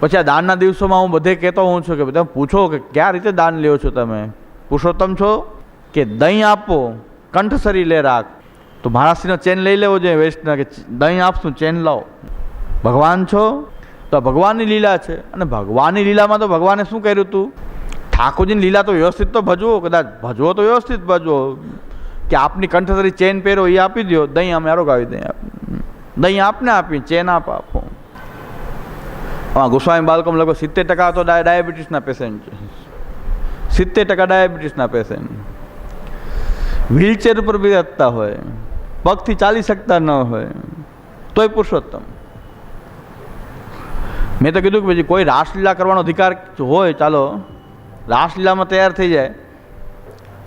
પછી આ દાનના દિવસોમાં હું બધે કહેતો હોઉં છું કે તમે પૂછો કે કયા રીતે દાન લ્યો છો તમે? પુરુષોત્તમ છો? કે દહીં આપો, કંઠસરી લે રાખ. તો મહારાષ્ટ્રીનો ચેન લઈ લેવો જોઈએ વેસ્ટના કે દહીં આપશું, ચેન લાવો. ભગવાન છો? તો ભગવાનની લીલા છે. અને ભગવાનની લીલામાં તો ભગવાને શું કર્યું હતું ઠાકોરજીની લીલા તો વ્યવસ્થિત તો ભજવો, કદાચ ભજવો તો વ્યવસ્થિત ભજવો. કે આપની કંઠસરી ચેન પહેરો, એ આપી દો દહીં અમે આરોગ આવી દઈએ. દહીં આપને આપી ચેન આપ આપો. આમાં ગોસ્વામી બાળકોમાં લગભગ સિત્તેર ટકા તો ડાય, ડાયાબિટીસના પેશન્ટ છે. સિત્તેર ટકા ડાયાબિટીસના પેશન્ટ. વ્હીલચેર ઉપર બી રહેતા હોય, પગથી ચાલી શકતા ન હોય, તોય પુરુષોત્તમ. મેં તો કીધું કે પછી કોઈ રાસલીલા કરવાનો અધિકાર હોય, ચાલો, રાસલીલામાં તૈયાર થઈ જાય.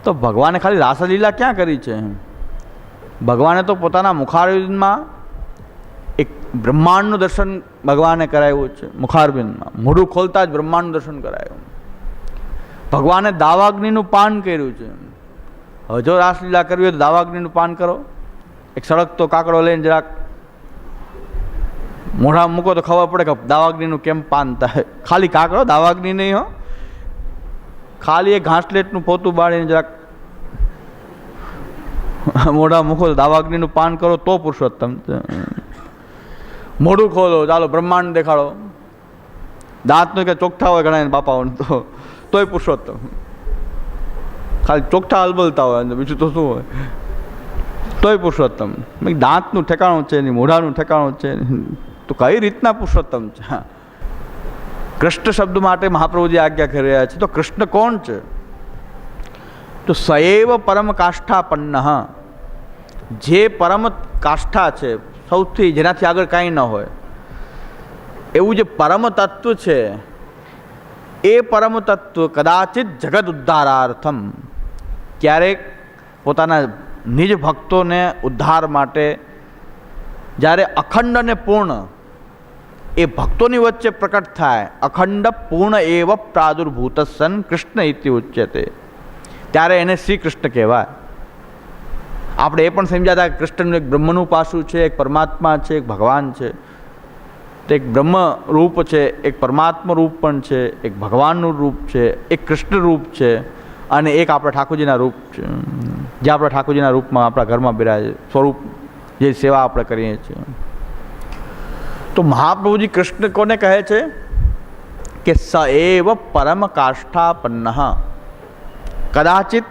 તો ભગવાને ખાલી રાસલીલા ક્યાં કરી છે? ભગવાને તો પોતાના મુખારવિંદમાં એક બ્રહ્માંડનું દર્શન ભગવાને કરાવ્યું છે મુખારબિંદમાં મોઢું ખોલતા જ બ્રહ્માંડનું દર્શન કરાયું. ભગવાને દાવાગ્નિનું પાન કર્યું છે. હવે જો રાસલીલા કરવી હોય તો દાવાગ્નિનું પાન કરો. એક સળગતો કાકડો લઈને જરાક મોઢા મૂકો તો ખબર પડે કે દાવાગ્નિનું કેમ પાન થાય. ખાલી કાકડો, દાવાગ્નિ નહીં હો. ખાલી એ ઘાસલેટનું પોતું બાળીને જરાક મોઢા મૂકો દાવાગ્નિનું પાન કરો તો પુરુષોત્તમ મોઢું ખોલો, ચાલો બ્રહ્માંડ દેખાડો. દાંતનું કે ચોખ્ઠા હોય ઘણા બાપાઓને તો, તોય પુરુષોત્તમ. ખાલી ચોખ્ઠા અલબલતા હોય બીજું તો શું હોય? તોય પુરુષોત્તમ. દાંતનું ઠેકાણું છે નહીં, મોઢાનું ઠેકાણું છે. તો કઈ રીતના પુરુષોત્તમ છે. કૃષ્ણ શબ્દ માટે મહાપ્રભુજી આજ્ઞા કરી રહ્યા છે. તો કૃષ્ણ કોણ છે? તો સૈવ પરમ કાષ્ઠાપન્ન. જે પરમ કાષ્ઠા છે સૌથી જેનાથી આગળ કાંઈ ન હોય. એવું જે પરમ તત્વ છે, એ પરમ તત્વ કદાચિત જગત ઉદ્ધારાર્થમ. ક્યારેક પોતાના નિજ ભક્તોને ઉદ્ધાર માટે જ્યારે અખંડ અને પૂર્ણ એ ભક્તોની વચ્ચે પ્રકટ થાય, અખંડ પૂર્ણ એવ પ્રાદુર્ભૂત સન કૃષ્ણ ઇતિ ઉચ્યતે. ત્યારે એને શ્રી કૃષ્ણ કહેવાય. આપણે એ પણ સમજ્યા હતા કૃષ્ણનું એક બ્રહ્મનું પાસું છે, એક પરમાત્મા છે, એક ભગવાન છે. તો એક બ્રહ્મ રૂપ છે, એક પરમાત્મા રૂપ પણ છે, એક ભગવાનનું રૂપ છે, એક કૃષ્ણ રૂપ છે અને એક આપણા ઠાકોરજીના રૂપ છે. જે આપણા ઠાકોરજીના રૂપમાં આપણા ઘરમાં બિરાજ સ્વરૂપ જે સેવા આપણે કરીએ છીએ. તો મહાપ્રભુજી કૃષ્ણ કોને કહે છે? કે સ એવ પરમ કાષ્ઠાપન્ન. કદાચિત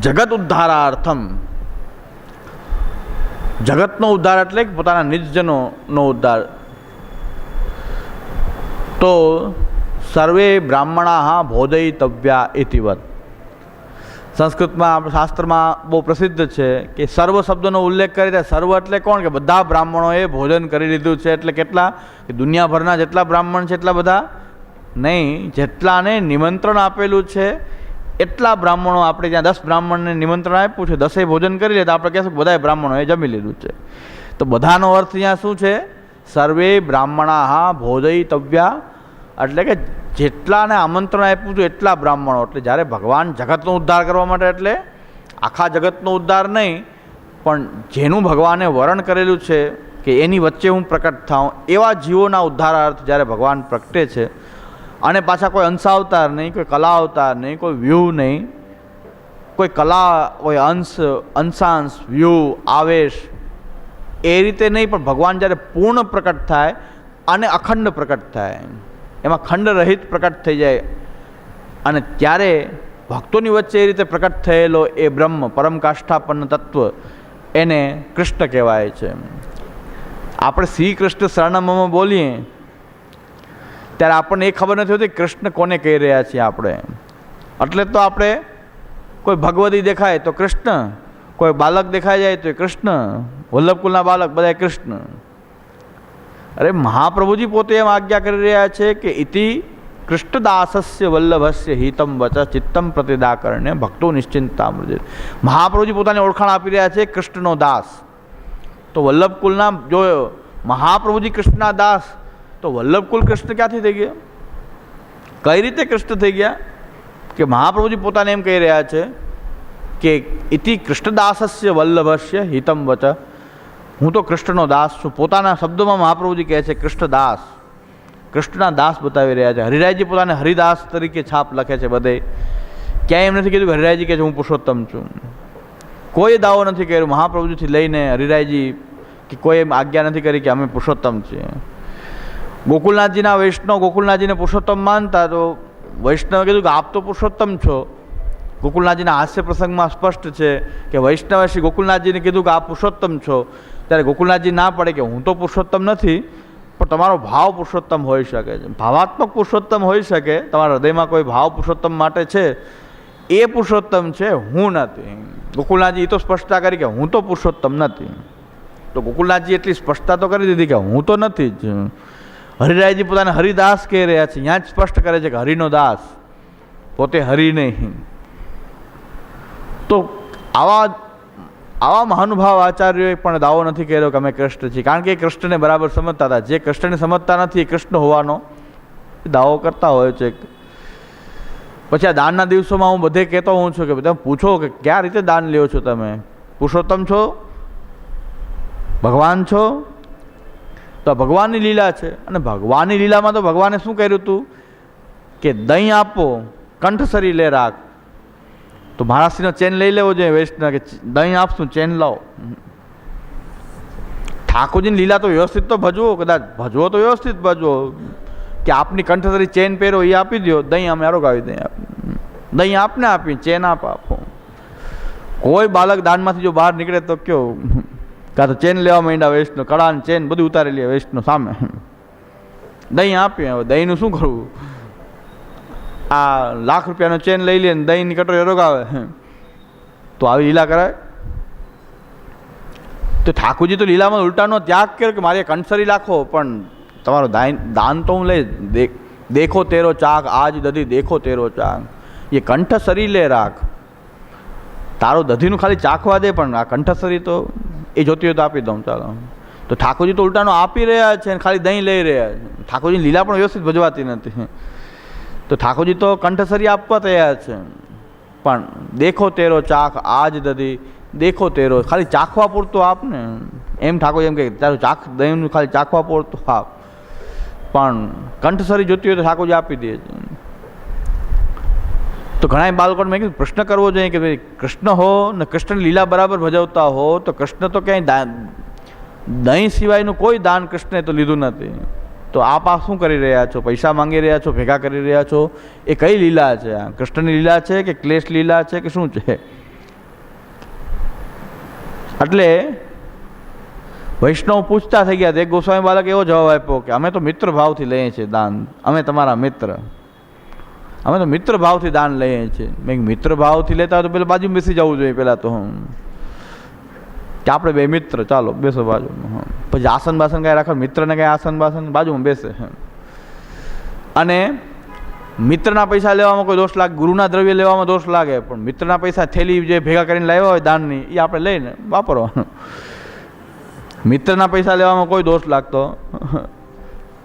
જગત ઉદ્ધારાર્થમ. જગતનો ઉદ્ધાર એટલે કે પોતાના નિજજનોનો ઉદ્ધાર. તો સર્વે બ્રાહ્મણા ભોદયિતવ્યા ઇતિવત. સંસ્કૃતમાં, શાસ્ત્રમાં બહુ પ્રસિદ્ધ છે કે સર્વ શબ્દનો ઉલ્લેખ કરી દે સર્વ એટલે કોણ? કે બધા બ્રાહ્મણોએ ભોજન કરી લીધું છે. એટલે કેટલા? કે દુનિયાભરના જેટલા બ્રાહ્મણ છે એટલા બધા નહીં. જેટલાને નિમંત્રણ આપેલું છે એટલા બ્રાહ્મણો આપણે ત્યાં દસ બ્રાહ્મણને નિમંત્રણ આપ્યું છે દસેય ભોજન કરી લે તો આપણે કહેશું કે બધાય બ્રાહ્મણોએ જમી લીધું છે. તો બધાનો અર્થ અહીંયા શું છે? સર્વે બ્રાહ્મણા ભોજયિતવ્યા. એટલે કે જેટલાને આમંત્રણ આપ્યું હતું એટલા બ્રાહ્મણો. એટલે જ્યારે ભગવાન જગતનો ઉદ્ધાર કરવા માટે એટલે આખા જગતનો ઉદ્ધાર નહીં, પણ જેનું ભગવાને વરણ કરેલું છે કે એની વચ્ચે હું પ્રકટ થાઉં, એવા જીવોના ઉદ્ધારાર્થ જ્યારે ભગવાન પ્રગટે છે અને પાછા કોઈ અંશાવતાર નહીં, કોઈ કલા અવતાર નહીં, કોઈ વ્યૂહ નહીં. કોઈ કલા કોઈ અંશ, અંશાંશ વ્યૂહ આવેશ, એ રીતે નહીં, પણ ભગવાન જ્યારે પૂર્ણ પ્રકટ થાય અને અખંડ પ્રકટ થાય, એમાં ખંડ રહિત પ્રકટ થઈ જાય. અને ત્યારે ભક્તોની વચ્ચે એ રીતે પ્રકટ થયેલો એ બ્રહ્મ, પરમ કાષ્ઠાપન્ન તત્વ એને કૃષ્ણ કહેવાય છે. આપણે શ્રી કૃષ્ણ શરણમમાં બોલીએ ત્યારે આપણને એ ખબર નથી હોતી કૃષ્ણ કોને કહી રહ્યા છીએ આપણે. એટલે તો આપણે કોઈ ભગવતી દેખાય તો કૃષ્ણ, કોઈ બાલક દેખાઈ જાય તો કૃષ્ણ વલ્લભકુલના બાલક બધા કૃષ્ણ. અરે મહાપ્રભુજી પોતે એમ આજ્ઞા કરી રહ્યા છે કે ઇતિ કૃષ્ણદાસસ્ય વલ્લભસ્ય હિતમ વચ ચિત્તમ પ્રતિદાકરણે ભક્તો નિશ્ચિંતા મૃદે મહાપ્રભુજી પોતાની ઓળખાણ આપી રહ્યા છે કૃષ્ણનો દાસ. તો વલ્લભકુલના જો મહાપ્રભુજી કૃષ્ણના દાસ તો વલ્લભકુલ કૃષ્ણ ક્યાંથી થઈ ગયા? કઈ રીતે કૃષ્ણ થઈ ગયા? કે મહાપ્રભુજી પોતાને એમ કહી રહ્યા છે કે ઇતિ કૃષ્ણદાસસ્ય વલ્લભસ્ય હિતમ વચ. હું તો કૃષ્ણનો દાસ છું. પોતાના શબ્દોમાં મહાપ્રભુજી કહે છે કૃષ્ણદાસ. કૃષ્ણના દાસ બતાવી રહ્યા છે. હરિરાયજી પોતાને હરિદાસ તરીકે છાપ લખે છે બધે. ક્યાંય એમ નથી કીધું કે હરિરાયજી કહે છે, હું પુરુષોત્તમ છું. કોઈ દાવો નથી કર્યો. મહાપ્રભુજીથી લઈને હરિરાયજી કે કોઈ એમ આજ્ઞા નથી કરી કે અમે પુરુષોત્તમ છીએ. ગોકુલનાથજીના વૈષ્ણવ, ગોકુલનાથજીને પુરુષોત્તમ માનતા, તો વૈષ્ણવે કીધું કે આપ તો પુરુષોત્તમ છો. ગોકુલનાથજીના હાસ્ય પ્રસંગમાં સ્પષ્ટ છે કે વૈષ્ણવે શ્રી ગોકુલનાથજીને કીધું કે આપ પુરુષોત્તમ છો. ત્યારે ગોકુલનાથજી ના પડે કે હું તો પુરુષોત્તમ નથી, પણ તમારો ભાવ પુરુષોત્તમ હોઈ શકે છે. ભાવાત્મક પુરુષોત્તમ હોઈ શકે, તમારા હૃદયમાં કોઈ ભાવ પુરુષોત્તમ માટે છે? એ પુરુષોત્તમ છે, હું નથી. ગોકુલનાથજી એ તો સ્પષ્ટતા કરી કે હું તો પુરુષોત્તમ નથી. તો ગોકુલનાથજી એટલી સ્પષ્ટતા તો કરી દીધી કે હું તો નથી જ. હરિરાયજી પોતાને હરિદાસ કહી રહ્યા છે. ત્યાં જ સ્પષ્ટ કરે છે કે હરિનો દાસ પોતે હરિ નહીં તો આવા આવા મહાનુભાવ આચાર્યોએ પણ દાવો નથી કર્યો કે અમે કૃષ્ણ છીએ. કારણ કે એ કૃષ્ણને બરાબર સમજતા હતા. જે કૃષ્ણને સમજતા નથી એ કૃષ્ણ હોવાનો દાવો કરતા હોય છે. પછી આ દાનના દિવસોમાં હું બધે કહેતો હોઉં છું કે તમે પૂછો કે કયા રીતે દાન લ્યો છો તમે? પુરુષોત્તમ છો? ભગવાન છો? તો આ ભગવાનની લીલા છે. અને ભગવાનની લીલામાં તો ભગવાને શું કર્યું હતું કે દહીં આપો, કંઠસરી લે રાખ. તો મહારાષ્ટ્રીનો ચેન લઈ લેવો જોઈએ વેસ્ટના કે દહીં આપશું, ચેન લાવો. ઠાકોરજીની લીલા તો વ્યવસ્થિત તો ભજવો, કદાચ ભજવો તો વ્યવસ્થિત ભજવો. કે આપની કંઠસરી ચેન પહેરો, એ આપી દો દહીં અમે આરોગાવી દઈએ. આપ દહીં આપને આપી ચેન આપ આપો. કોઈ બાળક દાનમાંથી જો બહાર નીકળે તો કયો? કાં તો ચેન લેવા માંડ્યા વૈષ્ણવ કળા ને ચેન બધું ઉતારી લે વૈષ્ણવ સામે. દહીં આપીએ હવે, દહીંનું શું કરવું? આ લાખ રૂપિયાનો ચેન લઈ લે ને દહીંની કટોરી રોગાવે તો આવી લીલા કરાય. તો ઠાકોરજી તો લીલામાં ઉલટાનો ત્યાગ કર્યો કે મારે કંઠસરી લાખો, પણ તમારો દાન તો હું લઈ દેખો તેરો ચાક, આજ દધી દેખો તેરો ચાક. એ કંઠસરી લે રાખ. તારો દધીનું ખાલી ચાખવા દે પણ આ કંઠસરી તો એ જોતી હોય તો આપી દઉં, ચાલો. તો ઠાકોરજી તો ઉલટાનો આપી રહ્યા છે ખાલી દહીં લઈ રહ્યા છે. ઠાકોરજીની લીલા પણ વ્યવસ્થિત ભજવાતી નથી. તો ઠાકોરજી તો કંઠસરી આપવા તૈયાર છે. પણ દેખો તેરો ચાખ આજ દધી, દેખો તેરો, ખાલી ચાખવા પૂરતો આપને એમ ઠાકોરજી એમ કે તારું ચાખ દહીંનું ખાલી ચાખવા પૂરતું આપ. પણ કંઠસરી જોતી હોય તો ઠાકોરજી આપી દે છે. તો ઘણા બાળકોને મેં કીધું, પ્રશ્ન કરવો જોઈએ કે ભાઈ, કૃષ્ણ હો ને કૃષ્ણ લીલા બરાબર ભજવતા હો, તો કૃષ્ણ તો ક્યાંય દાન દહીં સિવાયનું કોઈ દાન કૃષ્ણે તો લીધું નથી. તો આપ આ શું કરી રહ્યા છો? પૈસા માંગી રહ્યા છો? ભેગા કરી રહ્યા છો? એ કઈ લીલા છે? આ કૃષ્ણની લીલા છે કે ક્લેશ લીલા છે કે શું છે? એટલે વૈષ્ણવ પૂછતા થઈ ગયા એક ગોસ્વામી બાલક એવો જવાબ આપ્યો કે, અમે તો મિત્ર ભાવથી લઈએ છીએ દાન. અમે તમારા મિત્ર. અમે તો મિત્ર ભાવથી દાન લઈએ છીએ. મેં મિત્ર ભાવથી લેતા હોય તો પેલા બાજુ બેસી જવું જોઈએ પહેલાં તો હું કે આપણે બે મિત્ર, ચાલો, બેસો બાજુમાં હા. પછી આસન બાસન કાંઈ રાખો, મિત્રને કાંઈ આસન બાસન બાજુમાં બેસે અને મિત્રના પૈસા લેવામાં કોઈ દોષ લાગે, ગુરુના દ્રવ્ય લેવામાં દોષ લાગે, પણ મિત્રના પૈસા થેલી જે ભેગા કરીને લાવ્યા હોય દાનની એ આપણે લઈને વાપરવાનું. મિત્રના પૈસા લેવામાં કોઈ દોષ લાગતો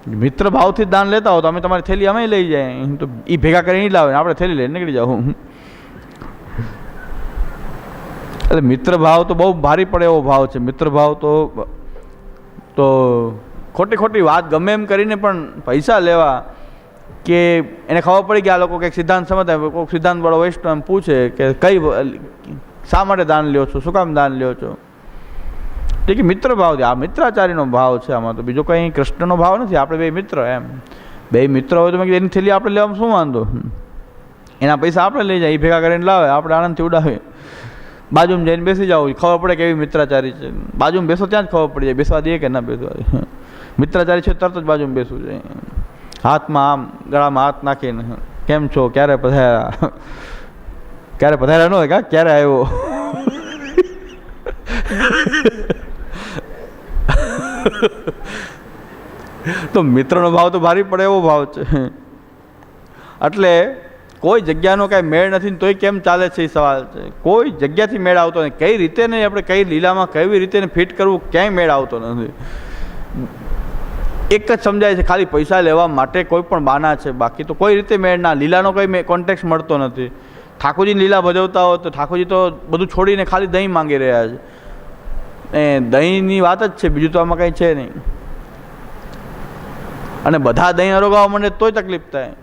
મિત્ર ભાવથી દાન લેતા હો તો અમે તમારી થેલી અમે લઈ જાય. તો એ ભેગા કરીને નહીં લાવે આપણે થેલી લઈને નીકળી જાઉં એટલે મિત્ર ભાવ તો બહુ ભારી પડે એવો ભાવ છે. મિત્ર ભાવ તો તો ખોટી ખોટી વાત ગમે એમ કરીને પણ પૈસા લેવા કે એને ખબર પડી કે આ લોકો કંઈક સિદ્ધાંત સમજતા કોઈક સિદ્ધાંત વાળો વૈષ્ણવ પૂછે કે કઈ શા માટે દાન લ્યો છો? શું કામ દાન લ્યો છો? તે કે મિત્ર ભાવ છે. આ મિત્રાચાર્યનો ભાવ છે આમાં તો. બીજો કંઈ કૃષ્ણનો ભાવ નથી. આપણે બે મિત્ર એમ. બે મિત્ર હોય તો મેં એની થેલી આપણે લેવામાં શું વાંધો? એના પૈસા આપણે લઈ જાય એ ભેગા કરીને લાવે, આપણે આનંદથી ઉડાવીએ. બાજુમાં જઈને બેસી જાવ ખબર પડે કેવી મિત્રાચારી છે. બાજુમાં બેસો ત્યાં જ ખબર પડી જાય, બેસવા દે કે ના બેસવા દે. મિત્રાચારી છે તરત જ બાજુમાં બેસવું જોઈએ. હાથમાં આમ, ગળામાં હાથ નાખીને. કેમ છો? ક્યારે પધાર્યા? ક્યારે પધાર્યા ન હોય કા? ક્યારે આવ્યો? તો મિત્રનો ભાવ તો ભારી પડે એવો ભાવ છે. એટલે કોઈ જગ્યાનો કાંઈ મેળ નથી ને તોય કેમ ચાલે છે એ સવાલ છે. કોઈ જગ્યાથી મેળ આવતો નથી. કઈ રીતે નહીં આપણે કઈ લીલામાં કેવી રીતે ફિટ કરવું ક્યાંય મેળ આવતો નથી. એક જ સમજાય છે, ખાલી પૈસા લેવા માટે કોઈ પણ બાના છે. બાકી તો કોઈ રીતે મેળ ના, લીલાનો કોઈ કોન્ટેક્ટ મળતો નથી. ઠાકોરજીની લીલા ભજવતા હોય તો ઠાકોરજી તો બધું છોડીને ખાલી દહીં માંગી રહ્યા છે. એ દહીંની વાત જ છે, બીજું તો આમાં કંઈ છે નહીં. અને બધા દહીં અરોગાવા માંડે તોય તકલીફ થાય.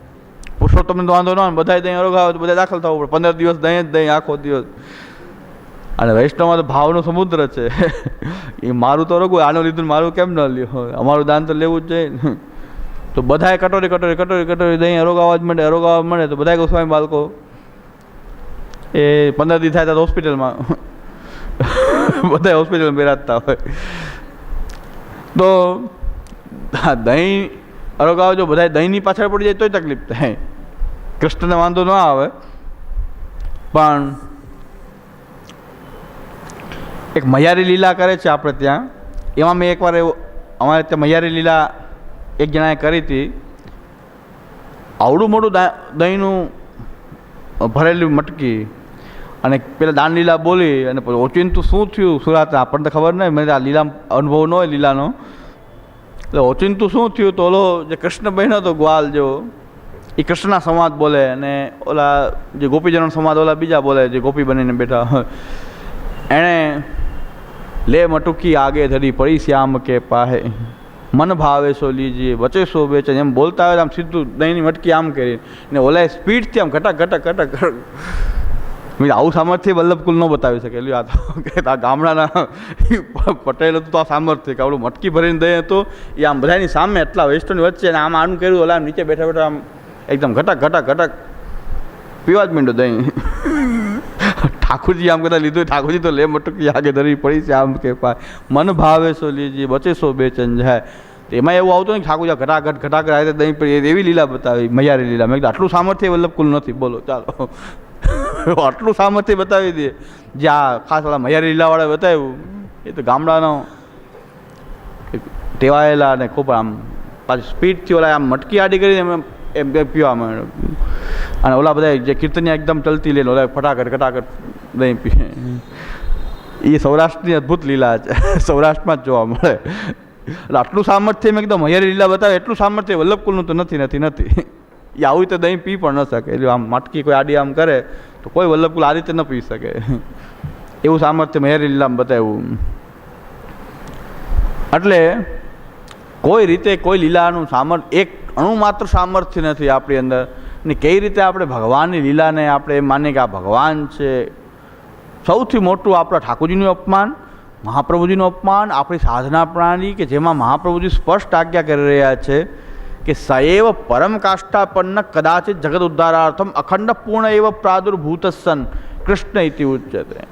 પુરુષોત્તમને તો વાંધો ન હોય બધા દહીં અરોગાવે તો બધા દાખલ થવું પડે. પંદર દિવસ દહીં જ દહીં, આખો દિવસ. અને વૈષ્ણવમાં તો ભાવનો સમુદ્ર છે. એ મારું તો રોગું આનું લીધું મારું કેમ ન લ્યો? અમારું દાન તો લેવું જ જોઈએ તો બધાએ કટોરી કટોરી કટોરી કટોરી દહીં અરોગાવા જ મળે અરોગાવા મળે તો બધાએ સ્વામી બાળકો. એ પંદર દિવસ થાય તો હોસ્પિટલમાં. બધા હોસ્પિટલમાં બેરાજતા હોય તો હા દહીં અરોગાવ જો બધા દહીંની પાછળ પડી જાય તોય તકલીફ થાય કૃષ્ણને વાંધો ન આવે પણ એક મૈયારી લીલા કરે છે આપણે ત્યાં એમાં મેં એકવાર એવું અમારે ત્યાં મૈયારી લીલા એક જણાએ કરી હતી આવડું મોટું દહીંનું ભરેલી મટકી અને પેલા દાન લીલા બોલી અને પછી ઓચિંતું શું થયું? સુરાત આપણને તો ખબર નહીં. મને આ લીલા અનુભવ ન હોય લીલાનો. એટલે ઓચિંતું શું થયું તો ઓલો જે કૃષ્ણ બહેનો હતો ગ્વાલ જેવો, એ કૃષ્ણના સંવાદ બોલે અને ઓલા જે ગોપીજનો સંવાદ ઓલા બીજા બોલે, જે ગોપી બનીને બેઠા. એણે લે મટુકી આગે ધરી પડી શ્યામ કે પાહે. મન ભાવે સો લીજીએ, વચે સો બેચે એમ બોલતા હોય આમ સીધું દહીંની મટકી આમ કરી ને ઓલાએ સ્પીડથી આમ ઘટક ઘટક ઘટક મેં આવું સામર્થ્ય વલ્લભકુલ ન બતાવી શકે. આ તો કે આ ગામડાના પટેલ હતું તો આ સામર્થ્ય કે આપણું મટકી ભરીને દહીં હતું. એ આમ બધાની સામે એટલા વેસ્ટોની વચ્ચે અને આમ આનું કર્યું, ઓલા નીચે બેઠા બેઠા આમ એકદમ ઘટક ઘટક ઘટક પીવા જ મીંડો દહીં ઠાકુરજી આમ કદાચ લીધું ઠાકુરજી તો લે મટકી આગે ધરી પડી છે આમ કે મન ભાવે સો લીજી, બચે સો બેચન જાય એમાં એવું આવતું ને ઠાકુરજી ઘટાઘટ ઘટાઘટ આવી દહીં પડી, એવી લીલા બતાવી, મૈયારી લીલા. મેં આટલું સામર્થ્ય વલ્લભકુલ નથી. બોલો, ચાલો. આટલું સામર્થ્ય બતાવી દે. જે આ ખાસ ઓલા મયારી લીલાવાળા બતાવ્યું, એ તો ગામડાનો ટેવાયેલા અને ખૂબ આમ પાછી સ્પીડથી ઓલા આમ મટકી આડી કરીને એમ એમ પીવા માંડ્યો. અને ઓલા બધા જે કીર્તનિયા એકદમ ચલતી લે ઓલા ફટાકટ ફટાકટ દહીં પીએ એ સૌરાષ્ટ્રની અદ્ભુત લીલા છે. સૌરાષ્ટ્રમાં જ જોવા મળે. એટલે આટલું સામર્થ્ય મેં એકદમ હૈયારી લીલા બતાવે, એટલું સામર્થ્ય વલ્લભકુલનું તો નથી નથી નથી. એ આવું તો દહીં પી પણ ન શકે. એટલે આમ માટકી કોઈ આડી આમ કરે તો કોઈ વલ્લભકુલ આ રીતે ન પી શકે. એવું સામર્થ્ય મહેરી લીલામ બતાવ્યું. એટલે કોઈ રીતે કોઈ લીલાનું સામર્થ્ય એક અણુ માત્ર સામર્થ્ય નથી આપણી અંદર. ને કઈ રીતે આપણે ભગવાનની લીલાને આપણે એમ માનીએ કે આ ભગવાન છે? સૌથી મોટું આપણા ઠાકોરજીનું અપમાન, મહાપ્રભુજીનું અપમાન, આપણી સાધના પ્રણાલી કે જેમાં મહાપ્રભુજી સ્પષ્ટ આજ્ઞા કરી રહ્યા છે કે સએવ પરમ કાષ્ઠાપન્ન કદાચિત જગત ઉદ્ધારાર્થમ અખંડ પૂર્ણ એવ પ્રાદુર્ભૂત સન કૃષ્ણ ઇતિ ઉચ્યતે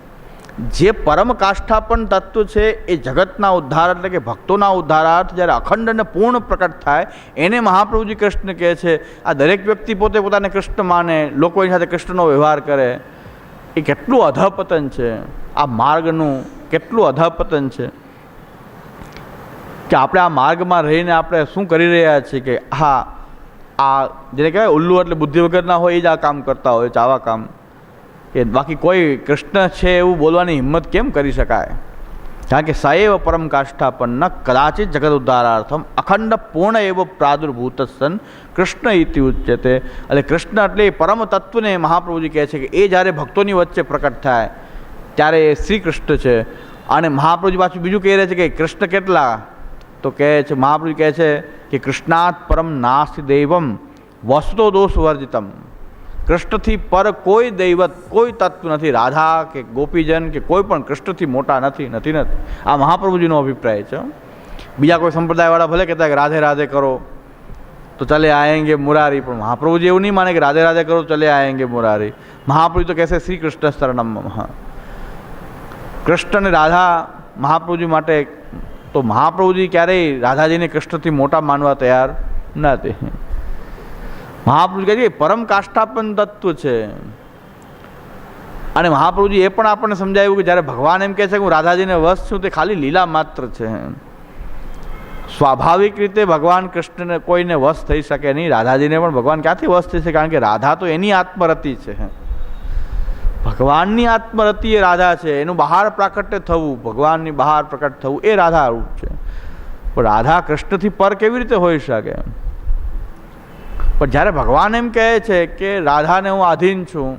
જે પરમ કાષ્ઠાપન તત્વ છે એ જગતના ઉદ્ધાર એટલે કે ભક્તોના ઉદ્ધારાર્થ જ્યારે અખંડ અને પૂર્ણ પ્રકટ થાય એને મહાપ્રભુજી કૃષ્ણ કહે છે આ દરેક વ્યક્તિ પોતે પોતાને કૃષ્ણ માને લોકો એની સાથે કૃષ્ણનો વ્યવહાર કરે એ કેટલું અધપતન છે આ માર્ગનું કેટલું અધપતન છે કે આપણે આ માર્ગમાં રહીને આપણે શું કરી રહ્યા છીએ કે હા, આ જેને કહેવાય ઉલ્લુ એટલે બુદ્ધિ વગરના હોય એ જ આ કામ કરતા હોય છે, આવા કામ. કે બાકી કોઈ કૃષ્ણ છે એવું બોલવાની હિંમત કેમ કરી શકાય? કારણ કે સૈવ પરમ કાષ્ઠાપન્ન કદાચિત જગત ઉદ્ધારાર્થમ અખંડ પૂર્ણ એવો પ્રાદુર્ભૂત સન કૃષ્ણ ઇતિ ઉચ્યતે. એટલે કૃષ્ણ એટલે પરમ તત્વને મહાપ્રભુજી કહે છે કે એ જ્યારે ભક્તોની વચ્ચે પ્રકટ થાય, ત્યારે એ શ્રી કૃષ્ણ છે. અને મહાપ્રભુજી પાછું બીજું કહી રહ્યા છે કે કૃષ્ણ કેટલા? તો કહે છે મહાપુરુષ કહે છે કે કૃષ્ણાત પરમ નાસ્તિ દૈવમ વસતો દોષ વર્જિતમ. કૃષ્ણથી પર કોઈ દૈવત, કોઈ તત્વ નથી. રાધા કે ગોપીજન કે કોઈ પણ કૃષ્ણથી મોટા નથી નથી નથી. આ મહાપ્રભુજીનો અભિપ્રાય છે. બીજા કોઈ સંપ્રદાયવાળા ભલે કહેતા કે રાધે રાધે કરો, તો ચલે આયેંગે મુરારી. પણ મહાપ્રભુજી એવું નહીં માને કે રાધે રાધે કરો ચલે આયેંગે મુરારી. મહાપ્રભુ તો કહેશે શ્રી કૃષ્ણ શરણમ. કૃષ્ણ અને રાધા મહાપ્રભુજી માટે તો મહાપ્રભુજી ક્યારેય રાધાજીને કૃષ્ણથી મોટા માનવા તૈયાર નથી મહાપ્રભુ કહે છે પરમ કાષ્ઠાપન તત્વ છે. અને મહાપ્રભુજી એ પણ આપણને સમજાવ્યું કે જ્યારે ભગવાન એમ કહે છે કે હું રાધાજીને વશ છું, તે ખાલી લીલા માત્ર છે. સ્વાભાવિક રીતે ભગવાન કૃષ્ણને કોઈને વશ થઈ શકે નહીં, રાધાજીને પણ ભગવાન ક્યાંથી વશ થશે કારણ કે રાધા તો એની આત્મરતિ છે. ભગવાનની આત્મરતિ એ રાધા છે, એનું બહાર પ્રાકટ્ય થવું, ભગવાનની બહાર પ્રકટ થવું એ રાધા રૂપ છે. પણ રાધા કૃષ્ણથી પર કેવી રીતે હોઈ શકે? પણ જ્યારે ભગવાન એમ કહે છે કે રાધાને હું આધીન છું,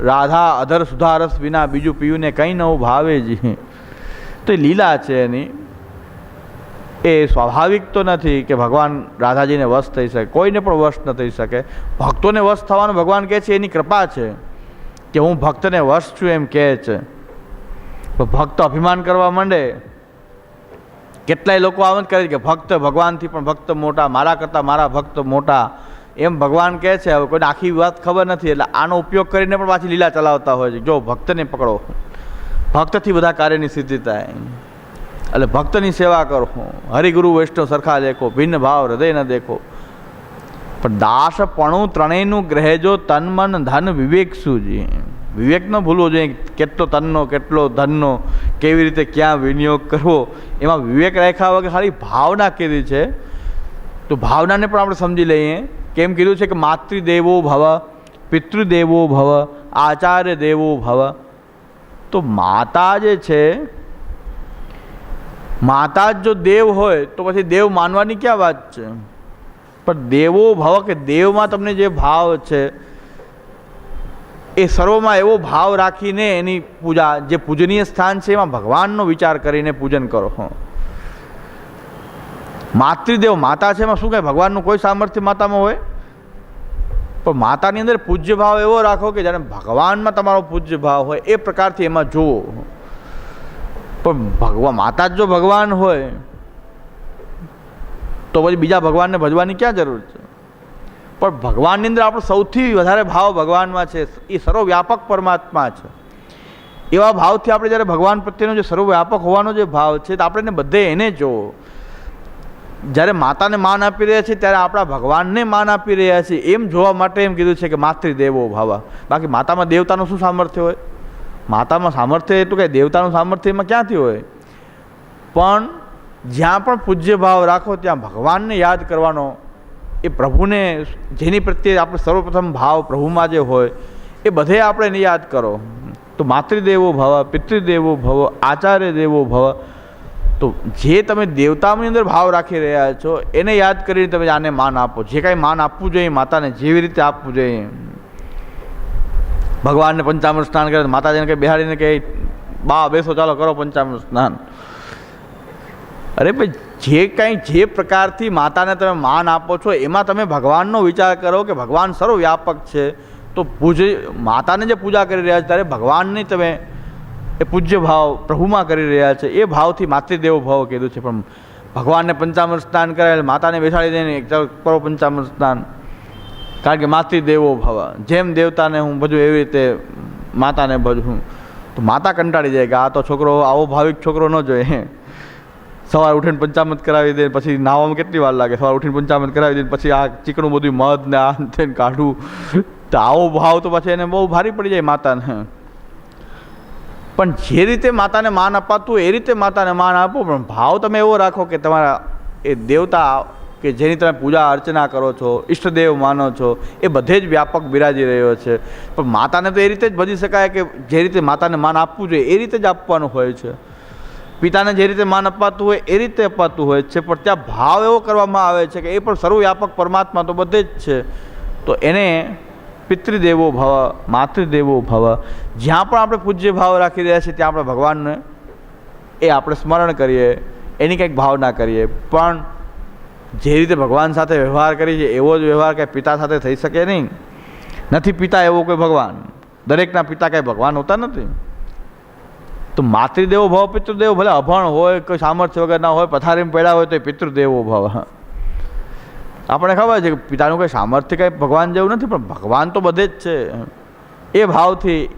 રાધા અધર સુધારસ વિના બીજું પીયુંને કંઈ નવું ભાવે જી. તો એ લીલા છે એની. એ સ્વાભાવિક તો નથી કે ભગવાન રાધાજીને વશ થઈ શકે, કોઈને પણ વશ ન થઈ શકે. ભક્તોને વશ થવાનું ભગવાન કહે છે એની કૃપા છે. કે હું ભક્તને વશ છું એમ કહે છે. ભક્ત અભિમાન કરવા માંડે. કેટલાય લોકો આમ જ કરે કે ભક્ત ભગવાનથી પણ ભક્ત મોટા, મારા કરતાં મારા ભક્ત મોટા. એમ ભગવાન કહે છે, હવે કોઈને આખી વાત ખબર નથી, એટલે આનો ઉપયોગ કરીને પણ પાછી લીલા ચલાવતા હોય છે. જો ભક્તને પકડો. ભક્તથી બધા કાર્યની સિદ્ધિ થાય. એટલે ભક્તની સેવા કરો. હરિગુરુ વૈષ્ણવ સરખા દેખો, ભિન્ન ભાવ, હૃદય ન દેખો. પણ દાસપણું ત્રણેયનું ગ્રહેજો તન, મન, ધન, વિવેક સુજી વિવેક ન ભૂલવો જોઈએ કેટલો તનનો, કેટલો ધનનો, કેવી રીતે ક્યાં વિનિયોગ કરવો? એમાં વિવેક રાખ્યા વગર ખાલી ભાવના કીધી છે? તો ભાવનાને પણ આપણે સમજી લઈએ. કેમ કીધું છે કે માતૃદેવો ભવ, પિતૃદેવો ભવ આચાર્ય દેવો ભવ. તો માતા જે છે, માતા જ જો દેવ હોય તો પછી દેવ માનવાની ક્યાં વાત છે? પણ દેવો ભાવ કે દેવમાં તમને જે ભાવ છે, એ સર્વમાં એવો ભાવ રાખીને એની પૂજા, જે પૂજનીય સ્થાન છે, એમાં ભગવાનનો વિચાર કરીને પૂજન કરો. હો. માતૃદેવ માતા છે, એમાં શું કહે ભગવાનનું કોઈ સામર્થ્ય માતામાં હોય? પણ માતાની અંદર પૂજ્ય ભાવ એવો રાખો કે જ્યારે ભગવાનમાં તમારો પૂજ્ય ભાવ હોય, એ પ્રકારથી એમાં જુઓ. પણ ભગવાન માતા જ જો ભગવાન હોય તો પછી બીજા ભગવાનને ભજવાની ક્યાં જરૂર છે? પણ ભગવાનની અંદર આપણો સૌથી વધારે ભાવ ભગવાનમાં છે. એ સર્વવ્યાપક પરમાત્મા છે. એવા ભાવથી આપણે જ્યારે ભગવાન પ્રત્યેનો જે સર્વવ્યાપક હોવાનો જે ભાવ છે, તો આપણે બધે એને જોવો જ્યારે માતાને માન આપી રહ્યા છીએ, ત્યારે આપણા ભગવાનને માન આપી રહ્યા છીએ. એમ જોવા માટે એમ કીધું છે કે માતૃદેવો ભાવા. બાકી માતામાં દેવતાનું શું સામર્થ્ય હોય? માતામાં સામર્થ્ય એટલું કે દેવતાનું સામર્થ્ય એમાં ક્યાંથી હોય? પણ જ્યાં પણ પૂજ્ય ભાવ રાખો, ત્યાં ભગવાનને યાદ કરવાનો એ પ્રભુને જેની પ્રત્યે આપણે સર્વપ્રથમ ભાવ પ્રભુમાં જે હોય, એ બધે આપણે એને યાદ કરો. તો માતૃદેવો ભવ, પિતૃદેવો ભવ આચાર્ય દેવો ભવ. તો જે તમે દેવતાઓની અંદર ભાવ રાખી રહ્યા છો, એને યાદ કરીને તમે આને માન આપો. જે કાંઈ માન આપવું જોઈએ, માતાને જેવી રીતે આપવું જોઈએ. ભગવાનને પંચામૃત સ્નાન કરે, માતાજીને કંઈ બિહારીને કંઈ, બા, બેસો, ચાલો, કરો પંચામૃત સ્નાન. અરે ભાઈ, જે કાંઈ જે પ્રકારથી માતાને તમે માન આપો છો, એમાં તમે ભગવાનનો વિચાર કરો કે ભગવાન સર્વવ્યાપક છે, તો પૂજ માતાને જે પૂજા કરી રહ્યા છે, ત્યારે ભગવાનની તમે એ પૂજ્ય ભાવ પ્રભુમાં કરી રહ્યા છે, એ ભાવથી માતૃદેવ ભાવ કીધું છે. પણ ભગવાનને પંચામૃત સ્નાન કરાયેલ, માતાને બેસાડી દઈને એક કરો પંચામૃત સ્નાન. કારણ કે માતૃદેવો ભાવ. જેમ દેવતાને હું ભજું એવી રીતે માતાને ભજું તો માતા કંટાળી જાય કે આ તો છોકરો, આવો ભાવિક છોકરો ન જોઈએ. સવારે ઉઠીને પંચામત કરાવી દે પછી નાવામાં કેટલી વાર લાગે? સવારે ઉઠીને પંચામત કરાવી દે પછી આ ચીકણું બધું મધ ને આ ને કાઢવું તો આવો ભાવ તો પછી એને બહુ ભારી પડી જાય માતાને પણ જે રીતે માતાને માન અપાતું એ રીતે માતાને માન આપો, પણ ભાવ તમે એવો રાખો કે તમારા એ દેવતા કે જેની તમે પૂજા અર્ચના કરો છો, ઈષ્ટદેવ માનો છો, એ બધે જ વ્યાપક બિરાજી રહ્યો છે. પણ માતાને તો એ રીતે જ ભજી શકાય કે જે રીતે માતાને માન આપવું જોઈએ, એ રીતે જ આપવાનું હોય છે. પિતાને જે રીતે માન અપાતું હોય એ રીતે અપાતું હોય છે, પણ ત્યાં ભાવ એવો કરવામાં આવે છે કે એ પણ સર્વવ્યાપક પરમાત્મા તો બધે જ છે. તો એને પિતૃદેવો ભવ, માતૃદેવો ભવ, જ્યાં પણ આપણે પૂજ્ય ભાવ રાખી રહ્યા છીએ, ત્યાં આપણે ભગવાનને એ આપણે સ્મરણ કરીએ, એની કંઈક ભાવના કરીએ. પણ જે રીતે ભગવાન સાથે વ્યવહાર કરીએ છીએ, એવો જ વ્યવહાર કંઈ પિતા સાથે થઈ શકે નહીં. નથી પિતા એવો કોઈ ભગવાન. દરેકના પિતા કંઈ ભગવાન હોતા નથી. તો માતૃદેવો ભાવ, પિતૃદેવો ભલે અભણ હોય કોઈ સામર્થ્ય વગર ના હોય, પથારીમાં પડ્યા હોય તો એ પિતૃદેવો ભાવ. આપણે ખબર છે કે પિતાનું કંઈ સામર્થ્ય કંઈ ભગવાન જેવું નથી, પણ ભગવાન તો બધે જ છે. એ ભાવથી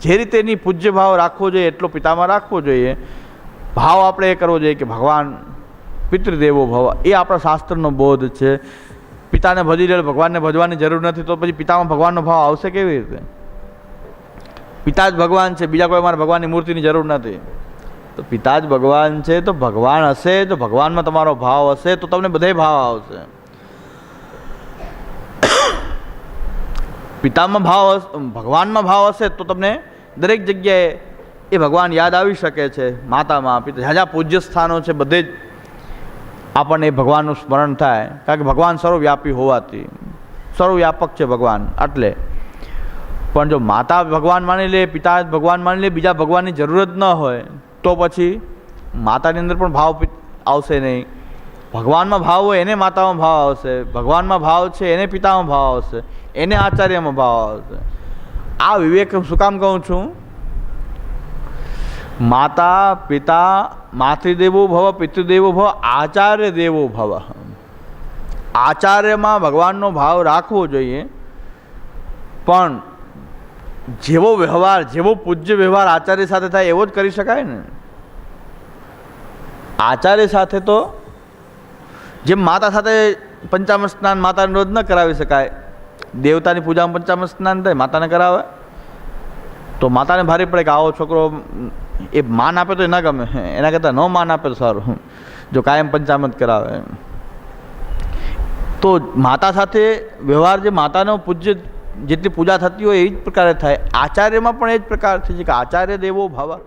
જે રીતે એની પૂજ્ય ભાવ રાખવો જોઈએ, એટલો પિતામાં રાખવો જોઈએ. ભાવ આપણે એ કરવો જોઈએ કે ભગવાન પિતૃદેવો ભવ. એ આપણા શાસ્ત્રનો બોધ છે. પિતાને ભજી લે ભગવાનને ભજવાની જરૂર નથી, તો પછી પિતામાં ભગવાનનો ભાવ આવશે કેવી રીતે? પિતા જ ભગવાન છે, બીજા કોઈ મારે ભગવાનની મૂર્તિની જરૂર નથી. તો પિતા જ ભગવાન છે, તો ભગવાન હશે તો ભગવાનમાં તમારો ભાવ હશે, તો તમને બધે ભાવ આવશે. પિતામાં ભાવ ભગવાનમાં ભાવ હશે તો તમને દરેક જગ્યાએ એ ભગવાન યાદ આવી શકે છે, માતામાં, પિતા, જ્યાં જ્યાં પૂજ્ય સ્થાનો છે, બધે જ આપણને ભગવાનનું સ્મરણ થાય. કારણ કે ભગવાન સર્વવ્યાપી હોવાથી. સર્વવ્યાપક છે ભગવાન, એટલે પણ જો માતા ભગવાન માની લે, પિતા ભગવાન માની લે, બીજા ભગવાનની જરૂરત ન હોય, તો પછી માતાની અંદર પણ ભાવ આવશે નહીં. ભગવાનમાં ભાવ હોય, એને માતામાં ભાવ આવશે. ભગવાનમાં ભાવ છે, એને પિતામાં ભાવ આવશે. એને આચાર્યમાં ભાવ આવશે. આ વિવેક શું કામ કહું છું? માતા, પિતા, માતૃદેવો ભવ, પિતૃદેવો ભવ આચાર્ય દેવો ભવ. આચાર્યમાં ભગવાનનો ભાવ રાખવો જોઈએ. પણ જેવો વ્યવહાર, જેવો પૂજ્ય વ્યવહાર આચાર્ય સાથે થાય એવો જ કરી શકાય ને. આચાર્ય સાથે તો જેમ માતા સાથે પંચામૃત સ્નાન માતાને રોજ ન કરાવી શકાય, દેવતાની પૂજામાં પંચામૃત સ્નાન થાય, માતાને કરાવે. તો માતાને ભારે પડે કે આવો છોકરો એ માન આપે તો એ ના ગમે. એના કરતાં ન માન આપે તો સારું. જો કાયમ પંચામૃત કરાવે તો માતા સાથે વ્યવહાર જે માતાનો પૂજ્ય જેટલી પૂજા થતી હોય એ જ પ્રકારે થાય. આચાર્યમાં પણ એ જ પ્રકાર છે કે આચાર્ય દેવો ભાવા